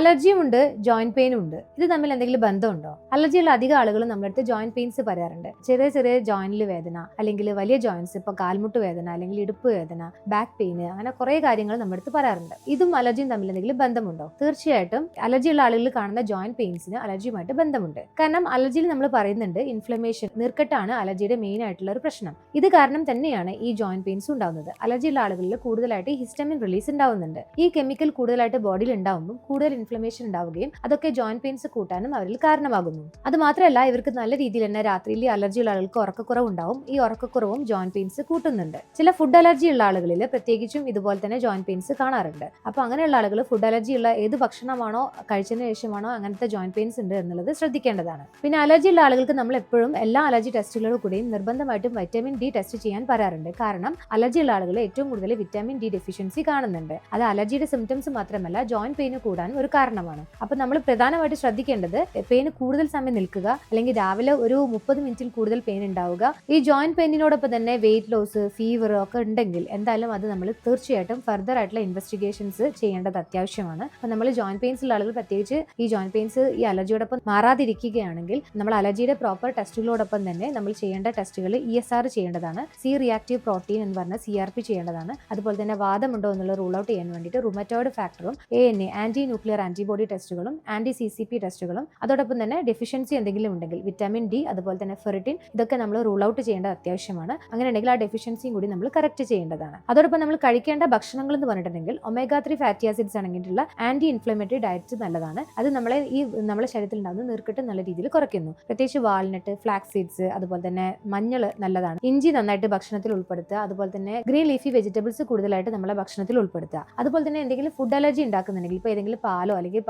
അലർജിയും ഉണ്ട് ജോയിന്റ് പെയിനും ഉണ്ട്. ഇത് തമ്മിൽ എന്തെങ്കിലും ബന്ധമുണ്ടോ? അലർജിയുള്ള അധികം ആളുകൾ നമ്മുടെ അടുത്ത് ജോയിന്റ് പെയിൻസ് പറയാറുണ്ട്. ചെറിയ ചെറിയ ജോയിന്റിൽ വേദന അല്ലെങ്കിൽ വലിയ ജോയിന്റ്സ് ഇപ്പൊ കാൽമുട്ട് വേദന അല്ലെങ്കിൽ ഇടുപ്പ് വേദന ബാക്ക് പെയിൻ അങ്ങനെ കുറെ കാര്യങ്ങൾ നമ്മുടെ അടുത്ത് പറയാറുണ്ട്. ഇതും അലർജിയും തമ്മിൽ എന്തെങ്കിലും ബന്ധമുണ്ടോ? തീർച്ചയായിട്ടും അലർജിയുള്ള ആളുകളിൽ കാണുന്ന ജോയിന്റ് പെയിൻസിന് അലർജിയുമായിട്ട് ബന്ധമുണ്ട്. കാരണം അലർജിയിൽ നമ്മൾ പറയുന്നുണ്ട് ഇൻഫ്ലമേഷൻ നീർക്കെട്ടാണ് അലർജിയുടെ മെയിൻ ആയിട്ടുള്ള ഒരു പ്രശ്നം. ഇത് കാരണം തന്നെയാണ് ഈ ജോയിന്റ് പെയിൻസ് ഉണ്ടാവുന്നത്. അലർജിയുള്ള ആളുകളിൽ കൂടുതലായിട്ട് ഹിസ്റ്റമിൻ റിലീസ് ഉണ്ടാവുന്നുണ്ട്. ഈ കെമിക്കൽ കൂടുതലായിട്ട് ബോഡിയിൽ ഉണ്ടാവുമ്പോൾ കൂടുതൽ ഇൻഫ്ലമേഷൻ ഉണ്ടാവുകയും അതൊക്കെ ജോയിന്റ് പെയിൻസ് കൂട്ടാനും അവരിൽ കാരണമാകുന്നു. അത് മാത്രമല്ല ഇവർക്ക് നല്ല രീതിയിൽ തന്നെ രാത്രിയിൽ അലർജിയുള്ള ആളുകൾക്ക് ഉറക്കക്കുറവ് ഉണ്ടാവും ഈ ഉറക്കക്കുറവും ജോയിന്റ് പെയിൻസ് കൂട്ടുന്നുണ്ട്. ചില ഫുഡ് അലർജി ഉള്ള ആളുകളിൽ പ്രത്യേകിച്ചും ഇതുപോലെ തന്നെ ജോയിന്റ് പെയിൻസ് കാണാറുണ്ട്. അപ്പോൾ അങ്ങനെയുള്ള ആളുകൾ ഫുഡ് അലർജി ഉള്ള ഏത് ഭക്ഷണമാണോ കഴിച്ചതിന് ശേഷമാണോ അങ്ങനത്തെ ജോയിന്റ് പെയിൻസ് ഉണ്ട് എന്നുള്ളത് ശ്രദ്ധിക്കേണ്ടതാണ്. പിന്നെ അലർജി ഉള്ള ആളുകൾക്ക് നമ്മൾ എപ്പോഴും എല്ലാ അലർജി ടെസ്റ്റുകളോട് കൂടിയും നിർബന്ധമായിട്ടും വൈറ്റമിൻ ഡി ടെസ്റ്റ് ചെയ്യാൻ പറയാറുണ്ട്. കാരണം അലർജി ഉള്ള ആളുകൾ ഏറ്റവും കൂടുതൽ വിറ്റാമിൻ ഡി ഡെഫിഷ്യൻസി കാണുന്നുണ്ട്. അത് അലർജിയുടെ സിംറ്റംസ് മാത്രമല്ല ജോയിന്റ് പെയിന് കൂടാൻ ഒരു കാരണമാണ്. അപ്പൊ നമ്മൾ പ്രധാനമായിട്ട് ശ്രദ്ധിക്കേണ്ടത് പെയിന് കൂടുതൽ സമയം നിൽക്കുക അല്ലെങ്കിൽ രാവിലെ ഒരു മുപ്പത് മിനിറ്റിൽ കൂടുതൽ പെയിൻ ഉണ്ടാവുക. ഈ ജോയിന്റ് പെയിനിനോടൊപ്പം തന്നെ വെയിറ്റ് ലോസ് ഫീവർ ഒക്കെ ഉണ്ടെങ്കിൽ എന്തായാലും അത് നമ്മൾ തീർച്ചയായിട്ടും ഫർദർ ആയിട്ടുള്ള ഇൻവെസ്റ്റിഗേഷൻസ് ചെയ്യേണ്ടത് അത്യാവശ്യമാണ്. അപ്പൊ നമ്മൾ ജോയിന്റ് പെയിൻസ് ഉള്ള ആളുകൾ പ്രത്യേകിച്ച് ഈ ജോയിന്റ് പെയിൻസ് ഈ അലർജിയോടൊപ്പം മാറാതിരിക്കുകയാണെങ്കിൽ നമ്മൾ അലർജിയുടെ പ്രോപ്പർ ടെസ്റ്റുകളോടൊപ്പം തന്നെ നമ്മൾ ചെയ്യേണ്ട ടെസ്റ്റുകൾ ഇ എസ് ആർ ചെയ്യേണ്ടതാണ്. സി റിയാക്റ്റീവ് പ്രോട്ടീൻ എന്ന് പറഞ്ഞാൽ സി ആർ പി ചെയ്യേണ്ടതാണ്. അതുപോലെ തന്നെ വാദമുണ്ടോ എന്നുള്ള റൂൾ ഔട്ട് ചെയ്യാൻ വേണ്ടിയിട്ട് റുമറ്റോയിഡ് ഫാക്ടറും A N A anti nuclear antibody ടെസ്റ്റുകളും ആന്റി സി സി പി ടെസ്റ്റുകളും അതോടൊപ്പം തന്നെ ഡെഫിഷ്യൻസി എന്തെങ്കിലും ഉണ്ടെങ്കിൽ വിറ്റാമിൻ ഡി അതുപോലെ തന്നെ ഫെറിറ്റിൻ ഇതൊക്കെ നമ്മൾ റൂൾ ഔട്ട് ചെയ്യേണ്ടത് അത്യാവശ്യമാണ്. അങ്ങനെ ഉണ്ടെങ്കിൽ ആ ഡെഫിഷ്യൻസിയും കൂടി നമ്മൾ കറക്റ്റ് ചെയ്യേണ്ടതാണ്. അതോടൊപ്പം നമ്മൾ കഴിക്കേണ്ട ഭക്ഷണങ്ങൾ എന്ന് പറഞ്ഞിട്ടുണ്ടെങ്കിൽ ഒമേഗ ത്രീ ഫാറ്റി ആസിഡ്സ് അടങ്ങിയിട്ടുള്ള ആന്റി ഇൻഫ്ലമേറ്ററി ഡയറ്റ് നല്ലതാണ്. അത് നമ്മളെ ഈ നമ്മുടെ ശരീരത്തിൽ ഉണ്ടാകുന്ന നീർക്കെട്ട് നല്ല രീതിയിൽ കുറയ്ക്കുന്നു. പ്രത്യേകിച്ച് വാൾനട്ട് ഫ്ലാക്സ് സീഡ്സ് അതുപോലെ തന്നെ മഞ്ഞൾ നല്ലതാണ്. ഇഞ്ചി നന്നായിട്ട് ഭക്ഷണത്തിൽ ഉൾപ്പെടുത്തുക. അതുപോലെ തന്നെ ഗ്രീൻ ലീഫി വെജിറ്റബിൾസ് കൂടുതലായിട്ട് നമ്മളെ ഭക്ഷണത്തിൽ ഉൾപ്പെടുത്തുക. അതുപോലെ തന്നെ എന്തെങ്കിലും ഫുഡ് അലർജി ഉണ്ടാക്കുന്നുണ്ടെങ്കിൽ ഇപ്പോൾ ഏതെങ്കിലും പാലോ അല്ലെങ്കിൽ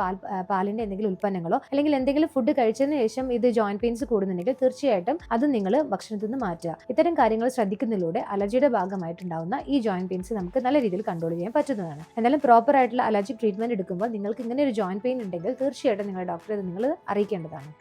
പാൽ എന്തെങ്കിലും ഉൽപ്പന്നങ്ങളോ അല്ലെങ്കിൽ എന്തെങ്കിലും ഫുഡ് കഴിച്ചതിന് ശേഷം ഇത് ജോയിന്റ് പെയിൻസ് കൂടുന്നുണ്ടെങ്കിൽ തീർച്ചയായിട്ടും അത് നിങ്ങൾ ഭക്ഷണത്തിൽ നിന്ന് മാറ്റുക. ഇത്തരം കാര്യങ്ങൾ ശ്രദ്ധിക്കുന്നതിലൂടെ അലർജിയുടെ ഭാഗമായിട്ടുണ്ടാവുന്ന ഈ ജോയിന്റ് പെയിൻസ് നമുക്ക് നല്ല രീതിയിൽ കൺട്രോൾ ചെയ്യാൻ പറ്റുന്നതാണ്. എന്നാലും പ്രോപ്പർ ആയിട്ടുള്ള അലർജി ട്രീറ്റ്മെന്റ് എടുക്കുമ്പോൾ നിങ്ങൾക്ക് ഇങ്ങനെ ഒരു ജോയിന്റ് പെയിൻ ഉണ്ടെങ്കിൽ തീർച്ചയായിട്ടും നിങ്ങളുടെ ഡോക്ടറെ നിങ്ങൾ അറിയിക്കേണ്ടതാണ്.